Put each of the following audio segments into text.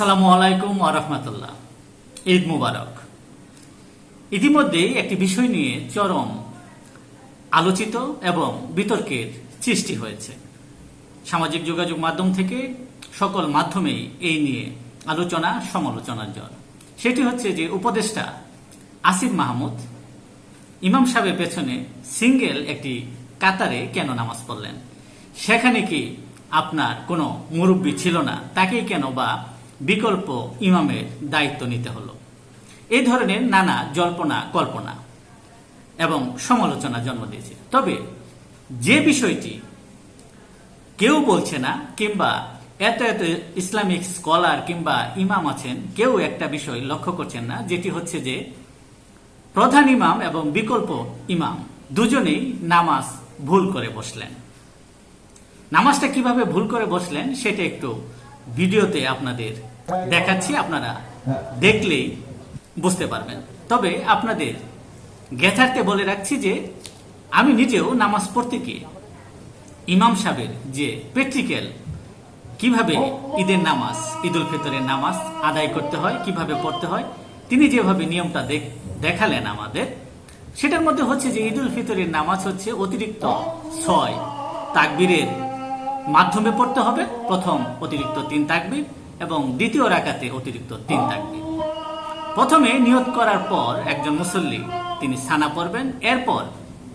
আসসালামু আলাইকুম আরহামতুল্লাহ ঈদ মুবারক। ইতিমধ্যেই একটি বিষয় নিয়ে চরম আলোচিত এবং বিতর্কের সৃষ্টি হয়েছে। সামাজিক যোগাযোগ মাধ্যম থেকে সকল মাধ্যমেই এই নিয়ে আলোচনা, সমালোচনার জন্য সেটি হচ্ছে যে উপদেষ্টা আসিফ মাহমুদ ইমাম সাহেবের পেছনে সিঙ্গেল একটি কাতারে কেন নামাজ পড়লেন? সেখানে কি আপনার কোনো মুরব্বী ছিল না? তাকেই কেন বা বিকল্প ইমামের দায়িত্ব নিতে হলো। এই ধরনের নানা জল্পনা, কল্পনা এবং সমালোচনা জন্ম দিয়েছে। তবে যে বিষয়টি কেউ বলছে না কিংবা এত এত ইসলামিক স্কলার কিংবা ইমাম আছেন, কেউ একটা বিষয় লক্ষ্য করছেন না, যেটি হচ্ছে যে প্রধান ইমাম এবং বিকল্প ইমাম দুজনেই নামাজ ভুল করে বসলেন। নামাজটা কীভাবে ভুল করে বসলেন, সেটা একটু ভিডিওতে আপনাদের দেখাচ্ছি আপনারা। দেখলেই বুঝতে পারবেন। তবে আপনাদের জ্ঞাতার্থে বলে রাখছি যে আমি নিজেও নামাজ পড়তে গিয়ে ইমাম সাহেবের যে প্র্যাকটিক্যাল কীভাবে ঈদের নামাজ ঈদুল ফিতরের নামাজ আদায় করতে হয় কীভাবে পড়তে হয় তিনি যেভাবে নিয়মটা দেখ- দেখালেন আমাদের সেটার মধ্যে হচ্ছে যে ঈদুল ফিতরের নামাজ হচ্ছে অতিরিক্ত ছয় তাকবীরের মাধ্যমে পড়তে হবে। প্রথম অতিরিক্ত তিন তাকবীর এবং দ্বিতীয় রাকাতে অতিরিক্ত তিন থাকবে। প্রথমে নিয়ত করার পর একজন মুসল্লি, তিনি সানা পড়বেন, এরপর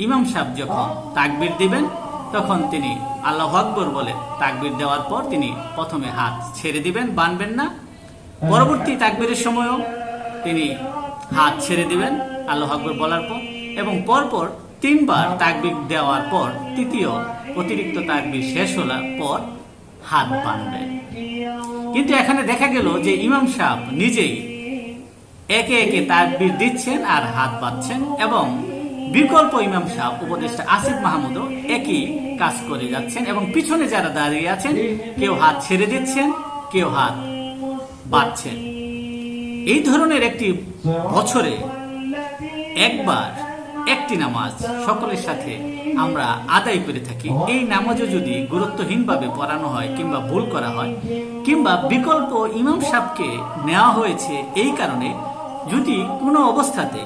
ইমাম সাহেব যখন তাকবির দিবেন, তখন তিনি আল্লাহ আকবর বলে তাকবির দেওয়ার পর তিনি প্রথমে হাত ছেড়ে দিবেন, বানবেন না। পরবর্তী তাকবিরের সময়ও তিনি হাত ছেড়ে দিবেন আল্লাহ আকবর বলার পর এবং পরপর তিনবার তাকবির দেওয়ার পর, তৃতীয় অতিরিক্ত তাকবির শেষ হওয়ার পর হাত বানবেন কিন্তু এখানে দেখা গেল যে ইমাম সাহেব নিজেই একে একে তাকবির দিচ্ছেন আর হাত বাঁধছেন এবং বিকল্প ইমাম সাহেব, উপদেষ্টা আসিফ মাহমুদও একই কাজ করে যাচ্ছেন এবং পিছনে যারা দাঁড়িয়ে আছেন, কেউ হাত ছেড়ে দিচ্ছেন, কেউ হাত বাঁধছেন এই ধরনের একটি বছরে একবার একটি নামাজ সকলের সাথে আমরা আদায় করে থাকি। এই নামাজও যদি গুরুত্বহীনভাবে পড়ানো হয় কিংবা ভুল করা হয়, কিংবা বিকল্প ইমাম সাহেবকে নেওয়া হয়েছে এই কারণে যদি কোনো অবস্থাতে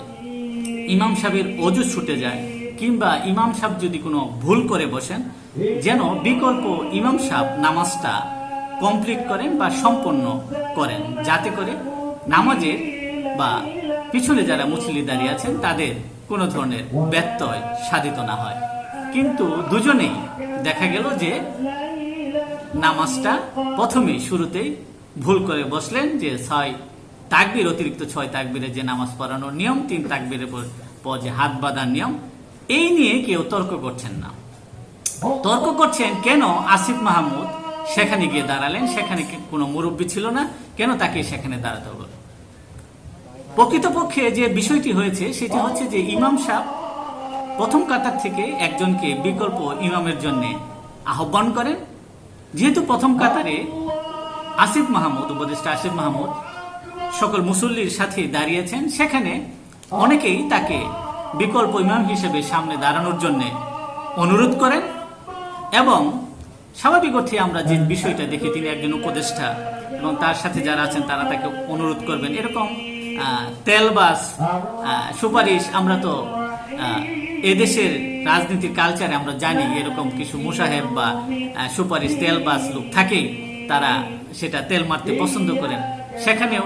ইমাম সাহেবের অজু ছুটে যায়, কিংবা ইমাম সাহেব যদি কোনো ভুল করে বসেন, যেন বিকল্প ইমাম সাহেব নামাজটা কমপ্লিট করেন বা সম্পন্ন করেন। যাতে করে নামাজের বা পিছনে যারা মুসলি দাঁড়িয়ে আছেন, তাদের কোনো ধরনের ব্যত্যয় সাধিত না হয়। কিন্তু দুজনেই দেখা গেল যে নামাজটা প্রথমেই শুরুতেই ভুল করে বসলেন যে ছয় তাকবির, অতিরিক্ত ছয় তাকবিরের যে নামাজ পড়ানোর নিয়ম, তিন তাকবিরের পর যে হাত বাঁধার নিয়ম, এই নিয়ে কেউ তর্ক করছেন না। তর্ক করছেন কেন আসিফ মাহমুদ? সেখানে গিয়ে দাঁড়ালেন, সেখানে কোনো মুরব্বী ছিল না, কেন তাকে সেখানে দাঁড়াতে হলো? প্রকৃতপক্ষে যে বিষয়টি হয়েছে, সেটি হচ্ছে যে ইমাম সাহেব প্রথম কাতার থেকে একজনকে বিকল্প ইমামের জন্য আহ্বান করেন। যেহেতু প্রথম কাতারে আসিফ মাহমুদ, উপদেষ্টা আসিফ মাহমুদ সকল মুসল্লির সাথে দাঁড়িয়েছেন, সেখানে অনেকেই তাকে বিকল্প ইমাম হিসেবে সামনে দাঁড়ানোর জন্য অনুরোধ করেন এবং স্বাভাবিক অর্থে আমরা যে বিষয়টা দেখি, তিনি একজন উপদেষ্টা এবং তার সাথে যারা আছেন, তারা তাকে অনুরোধ করবেন। এরকম তেলবাস সুপারিশ আমরা তো এদেশের রাজনীতির কালচারে আমরা জানি এরকম কিছু মুসাহেব বা সুপারিশ তেলবাস লোক থাকেই, তারা সেটা তেল মারতে পছন্দ করেন। সেখানেও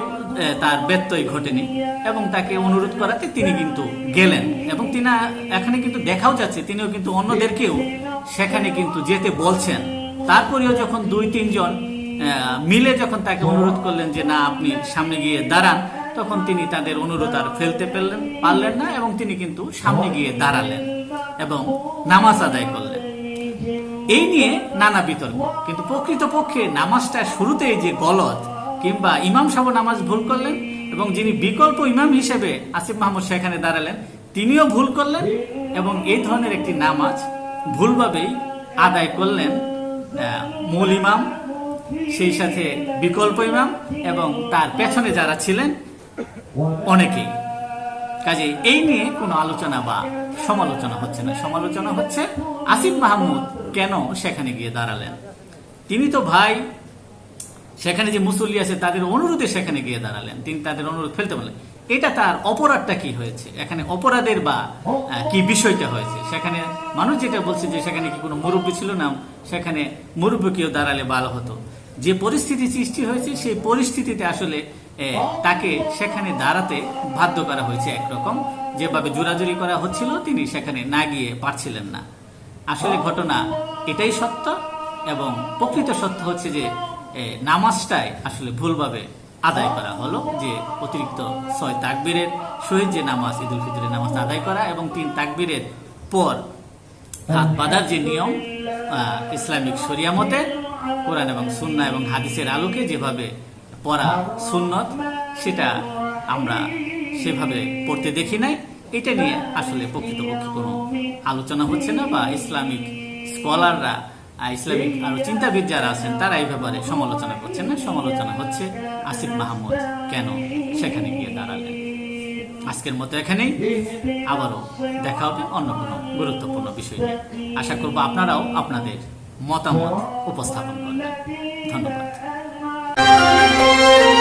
তার ব্যত্যয় ঘটেনি এবং তাকে অনুরোধ করাতে তিনি কিন্তু গেলেন এবং তিনি এখানে কিন্তু দেখাও যাচ্ছে, তিনিও কিন্তু অন্যদেরকেও সেখানে কিন্তু যেতে বলছেন। তারপরেও যখন দুই তিনজন মিলে যখন তাকে অনুরোধ করলেন যে, না, আপনি সামনে গিয়ে দাঁড়ান তখন তিনি তাদের অনুরোধ আর ফেলতে পারলেন পারলেন না এবং তিনি কিন্তু সামনে গিয়ে দাঁড়ালেন এবং নামাজ আদায় করলেন। এই নিয়ে নানা বিতর্ক। কিন্তু প্রকৃতপক্ষে নামাজটা শুরুতেই যে গলত কিংবা ইমাম সাহেব নামাজ ভুল করলেন এবং যিনি বিকল্প ইমাম হিসেবে আসিফ মাহমুদ সেখানে দাঁড়ালেন, তিনিও ভুল করলেন এবং এই ধরনের একটি নামাজ ভুলভাবেই আদায় করলেন মূল ইমাম, সেই সাথে বিকল্প ইমাম এবং তার পেছনে যারা ছিলেন অনেকেই। কাজে এই নিয়ে কোনো আলোচনা বা সমালোচনা হচ্ছে না। সমালোচনা হচ্ছে আসিফ মাহমুদ কেন সেখানে গিয়ে দাঁড়ালেন? তিনি তো ভাই, সেখানে যে মুসল্লি আছে তাদের অনুরোধে সেখানে গিয়ে দাঁড়ালেন। তিনি তাদের অনুরোধ ফেলতে বললেন। এটা তার অপরাধটা কি হয়েছে? এখানে অপরাধের বা কি বিষয়টা হয়েছে? সেখানে মানুষ যেটা বলছে যে সেখানে কি কোনো মুরব্বী ছিল না? সেখানে মুরব্বী কেউ দাঁড়ালে ভালো হতো। যে পরিস্থিতি সৃষ্টি হয়েছে, সেই পরিস্থিতিতে আসলে তাকে সেখানে দাঁড়াতে বাধ্য করা হয়েছে একরকম। যেভাবে জোরাজুরি করা হচ্ছিল, তিনি সেখানে না গিয়ে পারছিলেন না। আসলে ঘটনা এটাই সত্য এবং প্রকৃত সত্য হচ্ছে যে নামাজটাই আসলে ভুলভাবে আদায় করা হলো যে, অতিরিক্ত ছয় তাকবীরের সহিত যে নামাজ, ঈদুল ফিতরের নামাজ আদায় করা এবং তিন তাকবীরের পর হাত বাঁধার যে নিয়ম ইসলামিক শরিয়া মতে, কোরআন এবং সুন্না এবং হাদিসের আলোকে যেভাবে পড়া সুন্নত, সেটা আমরা সেভাবে পড়তে দেখি নাই। এটা নিয়ে আসলে প্রকৃতপক্ষে কোনো আলোচনা হচ্ছে না বা ইসলামিক স্কলাররা ইসলামিক আরও চিন্তাবিদ যারা আছেন, তারা এই ব্যাপারে সমালোচনা করছেন না। সমালোচনা হচ্ছে আসিফ মাহমুদ কেন সেখানে গিয়ে দাঁড়ালেন। আজকের মতো এখানেই। আবারও দেখা হবে অন্য কোনো গুরুত্বপূর্ণ বিষয় নিয়ে। আশা করব আপনারাও আপনাদের মতামত উপস্থাপন করবেন। Música